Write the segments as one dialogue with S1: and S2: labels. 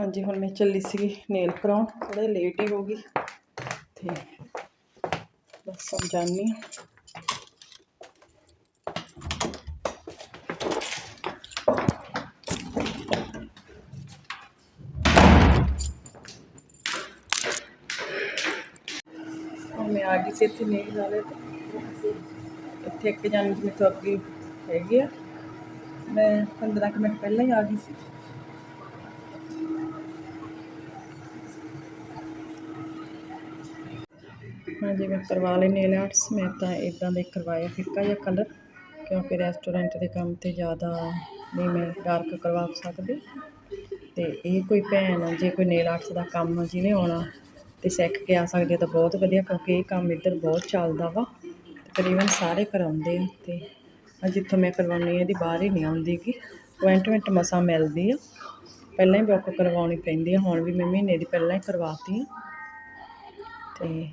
S1: ਹਾਂਜੀ, ਹੁਣ ਮੈਂ ਚੱਲੀ ਸੀ ਨੇਲ ਕਰਾਉਣ ਥੋੜਾ ਲੇਟ ਹੀ ਹੋ ਗਈ। ਤੇ ਬਸ ਹੁਣ ਜਾਣੀ ਹੁਣ ਮੈਂ ਆ ਗਈ ਸੀ ਇੱਥੇ ਨੇਲ ਵਾਲੇ ਤੇ। ਇੱਥੇ ਇੱਕ ਜਾਣੀ ਮੇਰੇ ਤੋਂ ਅੱਗੇ ਹੈਗੀ ਆ। ਮੈਂ 15 ਕੁ ਮਿੰਟ ਪਹਿਲਾਂ ਹੀ ਆ ਗਈ ਸੀ। ਹਾਂਜੀ ਮੈਂ ਕਰਵਾ ਲਏ ਨੇਲ ਆਰਟਸ ਮੈਂ ਤਾਂ ਇਦਾਂ ਦੇ ਕਰਵਾਇਆ ਫਿੱਕਾ ਜਿਹਾ ਕਲਰ ਕਿਉਂਕਿ ਰੈਸਟੋਰੈਂਟ ਦੇ ਕੰਮ ਤੇ ਜ਼ਿਆਦਾ ਨਹੀਂ ਮੈਂ ਡਾਰਕ ਕਰਵਾ ਸਕਦੀ। ਤੇ ਇਹ ਕੋਈ ਭੈਣ ਜੇ ਕੋਈ ਨੇਲ ਆਰਟਸ ਦਾ ਕੰਮ ਜਿਹਨੇ ਆਉਣਾ ਤੇ ਸਿੱਖ ਕੇ ਆ ਸਕਦੇ ਤਾਂ ਬਹੁਤ ਵਧੀਆ, ਕਿਉਂਕਿ ਇਹ ਕੰਮ ਇੱਧਰ ਬਹੁਤ ਚੱਲਦਾ ਵਾ। ਤਕਰੀਬਨ ਸਾਰੇ ਕਰਾਉਂਦੇ ਆ ਤੇ ਆ ਜਿੱਥੋਂ ਮੈਂ ਕਰਵਾਉਣੀ ਆ, ਇਹਦੀ ਬਾਹਰ ਹੀ ਨਹੀਂ ਆਉਂਦੀ ਗੀ। ਅਪੁਆਇੰਟਮੈਂਟ ਮਸਾਂ ਮਿਲਦੀ ਆ। ਪਹਿਲਾਂ ਹੀ ਬੁੱਕ ਕਰਵਾਉਣੀ ਪੈਂਦੀ ਆ, ਹੁਣ ਵੀ ਮੈਂ ਮਹੀਨੇ ਦੀ ਪਹਿਲਾਂ ਹੀ ਕਰਵਾਤੀ ਆ। ਤੇ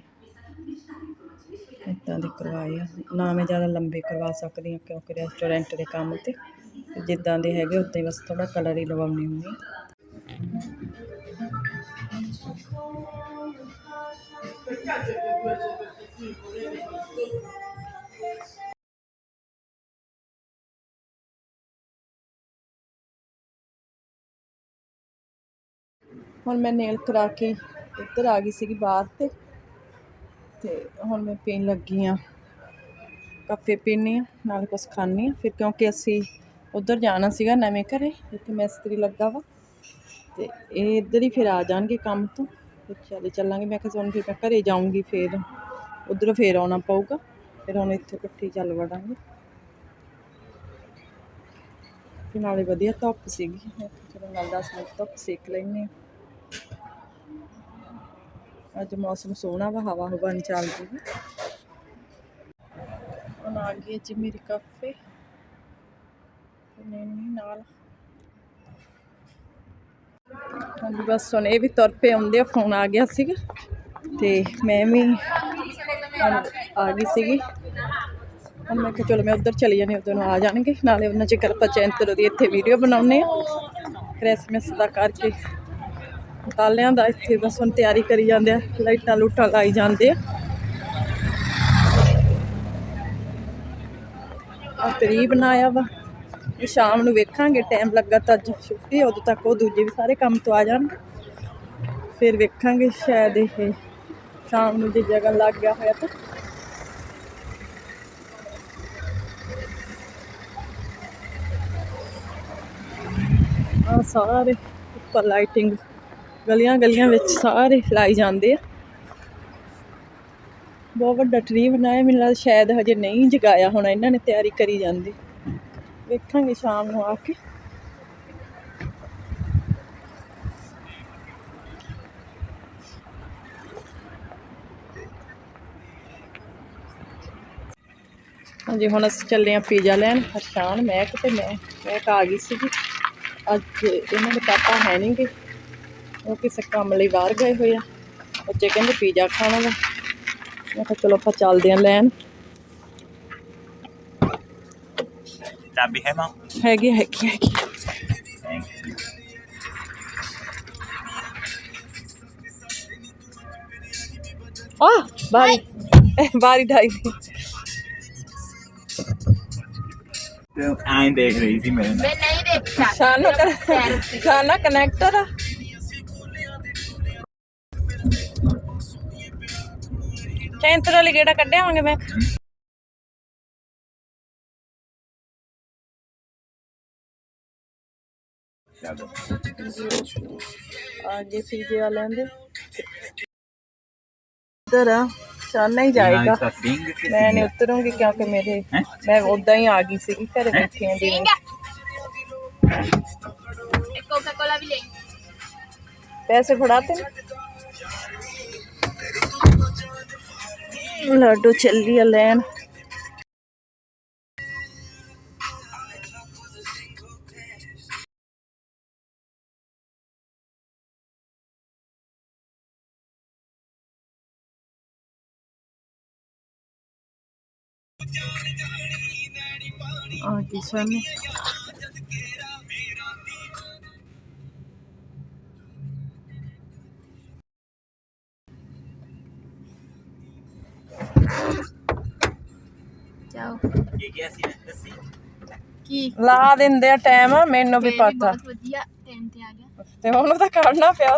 S1: ਇੱਦਾਂ ਦੇ ਕਰਵਾਏ ਆ। ਨਾ ਮੈਂ ਜ਼ਿਆਦਾ ਲੰਬੇ ਕਰਵਾ ਸਕਦੀ ਹਾਂ ਕਿਉਂਕਿ ਰੈਸਟੋਰੈਂਟ ਦੇ ਕੰਮ ਤੇ। ਜਿੱਦਾਂ ਦੇ ਹੈਗੇ, ਉੱਦਾਂ ਹੀ ਬਸ ਥੋੜਾ ਕਲਰ ਹੀ ਲਵਾਉਣੀ ਹੁੰਦੀ ਹੁਣ ਮੈਂ ਨੇਲ ਕਰਾ ਕੇ ਇੱਧਰ ਆ ਗਈ ਸੀਗੀ ਬਾਹਰ ਤੇ। ਤੇ ਹੁਣ ਮੈਂ ਪੀਣ ਲੱਗੀ ਆ ਕਾਫੇ ਪੀਣੀ ਆ ਨਾਲ ਕੁਛ ਖਾਣੀ ਆ ਫਿਰ ਕਿਉਂਕਿ ਅਸੀਂ ਉੱਧਰ ਜਾਣਾ ਸੀਗਾ ਨਵੇਂ ਘਰੇ, ਇੱਥੇ ਮਿਸਤਰੀ ਲੱਗਾ ਵਾ। ਤੇ ਇਹ ਇੱਧਰ ਹੀ ਫਿਰ ਆ ਜਾਣਗੇ ਕੰਮ ਤੋਂ। ਫਿਰ ਚਲੇ ਚੱਲਾਂਗੇ। ਮੈਂ ਕਿਹਾ ਹੁਣ ਫਿਰ ਮੈਂ ਘਰੇ ਜਾਊਂਗੀ ਫਿਰ। ਉੱਧਰੋਂ ਫਿਰ ਆਉਣਾ ਪਊਗਾ। ਫਿਰ ਹੁਣ ਇੱਥੇ ਇਕੱਠੀ ਚੱਲ ਵੜਾਂਗੇ। ਤੇ ਨਾਲੇ ਵਧੀਆ ਧੁੱਪ ਸੀਗੀ। ਮੈਂ ਚਲੋ ਨਾਲ 10 ਮਿੰਟ ਧੁੱਪ ਸੇਕ ਲੈਂਦੇ ਹਾਂ। ਅੱਜ ਮੌਸਮ ਸੋਹਣਾ ਵਾ, ਹਵਾ ਹਵਾ ਨਹੀਂ ਚੱਲਦੀ ਹੁਣ ਆ ਗਈ ਜੀ ਮੇਰੀ ਕਾਫੇ ਨੈਣੀ ਨਾਲ। ਹਾਂਜੀ, ਬਸ ਹੁਣ ਇਹ ਵੀ ਤੁਰ ਪਏ ਆਉਂਦੇ ਆ, ਫੋਨ ਆ ਗਿਆ ਸੀਗਾ। ਤੇ ਮੈਂ ਵੀ ਆ ਗਈ ਸੀਗੀ। ਹੁਣ ਮੈਂ ਕਿਹਾ ਚਲੋ ਮੈਂ ਉੱਧਰ ਚਲੀ ਜਾਂਦੀ ਉਦੋਂ ਨੂੰ ਆ ਜਾਣਗੇ। ਨਾਲੇ ਉਹਨਾਂ 'ਚ ਚਿਕਰ ਪਚੈਂਤਰ ਉਹਦੀ ਇੱਥੇ ਵੀਡੀਓ ਬਣਾਉਣੇ ਆ ਕ੍ਰਿਸਮਸ ਦਾ ਕਰਕੇ। ਤਾਲਿਆਂ ਦਾ ਇੱਥੇ ਬਸ ਹੁਣ ਤਿਆਰੀ ਕਰੀ ਜਾਂਦੇ ਆ। ਲਾਈਟਾਂ ਲੂਟਾਂ ਲਾਈ ਜਾਂਦੇ ਆ। ਆ ਤਰੀ ਬਣਾਇਆ ਵਾ। ਸ਼ਾਮ ਨੂੰ ਵੇਖਾਂਗੇ। ਟਾਈਮ ਲੱਗਾ ਤਾਂ ਅੱਜ ਛੁੱਟੀ ਉਦੋਂ ਤੱਕ ਉਹ ਦੂਜੇ ਵੀ ਸਾਰੇ ਕੰਮ ਤੋਂ ਆ ਜਾਣਗੇ ਫਿਰ ਵੇਖਾਂਗੇ ਸ਼ਾਇਦ ਇਹ ਸ਼ਾਮ ਨੂੰ ਜੇ ਜਗਨ ਲੱਗ ਗਿਆ ਹੋਇਆ ਤਾਂ। ਆ ਸਾਰੇ ਉੱਪਰ ਲਾਈਟਿੰਗ ਗਲੀਆਂ ਗਲੀਆਂ ਵਿੱਚ ਸਾਰੇ ਲਾਈ ਜਾਂਦੇ ਆ। ਬਹੁਤ ਵੱਡਾ ਟਰੀ ਬਣਾਇਆ, ਮੈਨੂੰ ਲੱਗਦਾ ਸ਼ਾਇਦ ਹਜੇ ਨਹੀਂ ਜਗਾਇਆ ਹੋਣਾ, ਇਹਨਾਂ ਨੇ ਤਿਆਰੀ ਕਰੀ ਜਾਂਦੀ। ਵੇਖਾਂਗੇ ਸ਼ਾਮ ਨੂੰ ਆ ਕੇ। ਹਾਂਜੀ, ਹੁਣ ਅਸੀਂ ਚੱਲੇ ਆ ਪੀਜ਼ਾ ਲੈਣ। ਹਰਸ਼ਾਨ, ਮੈਂ ਤੇ ਮੈਂ ਮੈਂ ਆ ਗਈ ਸੀਗੀ। ਅੱਜ ਇਹਨਾਂ ਦੇ ਪਾਪਾ ਹੈ ਨਹੀਂਗੇ ਉਹ ਕਿਸੇ ਕੰਮ ਲਈ ਬਾਹਰ ਗਏ ਹੋਏ ਆ। ਬੱਚੇ ਕਹਿੰਦੇ ਪੀਜ਼ਾ ਖਾਣਾ ਵਾ ਮੈਂ ਕਿਹਾ ਚਲੋ ਆਪਾਂ ਚੱਲਦੇ ਆ ਲੈਣ।
S2: ਚਾਬੀ ਹੈ ਮਾਂ?
S1: ਹੈਗੀ ਹੈਗੀ ਹੈਗੀ। ਆ ਬਾਰੀ। ਬਾਰੀ ਢਾਈ ਦੀ।
S2: ਤੇ ਐਂ ਦੇਖ ਰਹੀ ਸੀ ਮੈਂ।
S3: ਮੈਂ ਨਹੀਂ ਦੇਖਿਆ।
S1: ਸ਼ਾਨਾ ਕਰ ਸ਼ਾਨਾ ਕਨੈਕਟਰ ਆ। ਚੈਂਤਰ ਵਾਲੀ ਗੇੜਾ ਕੱਢਿਆ ਆਵਾਂਗੇ ਮੈਂ। ਆ ਗਏ ਪੀਜੇ ਵਾਲਿਆਂ ਦੇ। ਇੱਧਰ ਆ ਸ਼ਾਨਾ ਹੀ ਜਾਏਗਾ।
S2: ਤਾਂ
S1: ਮੈਂ ਨਹੀਂ ਉਤਰੂੰਗੀ ਕਿਉਂਕਿ ਮੇਰੇ? ਮੈਂ ਉਦਾਂ ਹੀ ਆ ਗਈ ਸੀਗੀ ਘਰੇ ਬੈਠੀ ਆਂ ਦੀ।
S3: ਕੋਕਾ ਕੋਲਾ ਵੀ ਲੈ।
S1: ਪੈਸੇ ਫੜਾਤੇ ਨੇ ਲੱਡੂ ਚੱਲੀ ਆ ਲੈਣ। ਆ ਗਈ ਸਾਨੂੰ
S3: ਜਾਓ।
S2: ਕੀ ਕੀ ਸੀ ਦੱਸੀ।
S3: ਕੀ?
S1: ਲਾ ਦਿੰਦੇ ਆ ਟਾਈਮ ਮੈਨੂੰ ਵੀ ਪਤਾ।
S3: ਬਹੁਤ ਵਧੀਆ ਟਾਈਮ ਤੇ ਆ ਗਿਆ।
S1: ਤੇ ਉਹਨੂੰ ਤਾਂ ਕਰਨਾ ਪਿਆ।